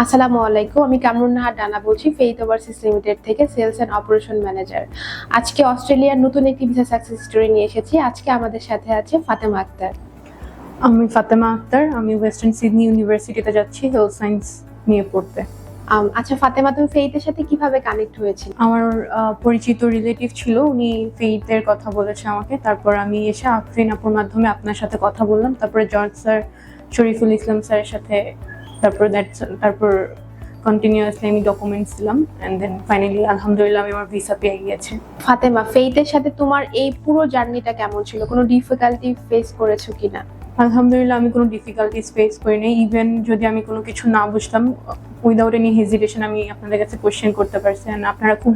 আসসালামু আলাইকুম আমি কামরুন নাহার ডানা বলছি ফেইথ ওভারসিস লিমিটেড থেকে সেলস অ্যান্ড অপারেশন ম্যানেজার আজকে অস্ট্রেলিয়ার নতুন একটি ভিসা সাকসেস স্টোরি নিয়ে এসেছি আজকে আমাদের সাথে আছে ফাতেমা আক্তার। আমি ফাতেমা আক্তার আমি ওয়েস্টার্ন সিডনি ইউনিভার্সিটিতে যাচ্ছি হেলথ সায়েন্স নিয়ে পড়তে। আচ্ছা ফাতেমা তুমি ফেইথের সাথে কীভাবে কানেক্ট হয়েছিল আমার পরিচিত রিলেটিভ ছিল উনি ফেইথের কথা বলেছে আমাকে তারপর আমি এসে আফরিন আপুর মাধ্যমে আপনার সাথে কথা বললাম তারপরে জর্জ স্যার শরীফুল ইসলাম স্যারের সাথে তারপর দ্যাট তারপর কন্টিনিউয়াসলি আমি ডকুমেন্টস দিলাম অ্যান্ড দেন ফাইনালি আলহামদুলিল্লাহ আমি আমার ভিসা পেয়ে গিয়েছি। ফাতেমা ফেইথের সাথে তোমার এই পুরো জার্নিটা কেমন ছিল? কোনো ডিফিকাল্টি ফেস করেছ কিনা? আলহামদুলিল্লাহ আমি কোনো ডিফিকাল্টিস ফেস করিনি। ইভেন যদি আমি কোনো কিছু না বুঝতাম উইদাউট এনি হেজিটেশন আমি আপনাদের কাছে কোয়েশ্চেন করতে পারছি and আপনারা খুব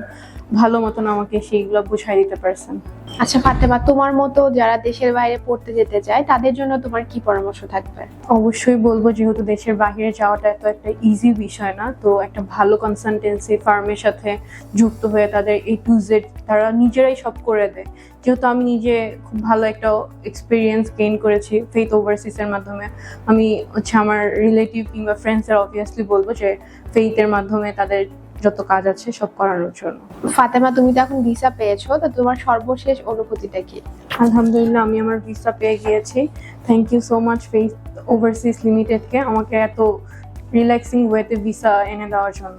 ভালো মতন আমাকে সেইগুলো বুঝাই দিতে পারছেন। আচ্ছা ফাতেমা, তোমার মতো যারা দেশের বাইরে পড়তে যেতে চায়, তাদের জন্য তোমার কি পরামর্শ থাকবে? অবশ্যই বলব, যেহেতু দেশের বাইরে যাওয়াটা এত একটা ইজি বিষয় না, তো একটা ভালো কনসালটেন্সি ফার্মের সাথে যুক্ত হয়ে তাদের এ টু জেড তারা নিজেরাই সব করে দেয়। যেহেতু আমি নিজে খুব ভালো একটা এক্সপিরিয়েন্স গেইন করেছি ফেথ ওভারসিসের মাধ্যমে, আমি হচ্ছে আমার রিলেটিভ কিংবা ফ্রেন্ডসের অবভিয়াসলি বলব যে ফেইথের মাধ্যমে তাদের যত কাজ আছে সব করানোর জন্য। ফাতেমা তুমি তো এখন ভিসা পেয়েছ তো তোমার সর্বশেষ অনুভূতিটা কি? আলহামদুলিল্লাহ আমি আমার ভিসা পেয়ে গিয়েছি। Thank you so much Faith Overseas লিমিটেডকে আমাকে এত রিল্যাক্সিং ওয়েতে ভিসা এনে দেওয়ার জন্য।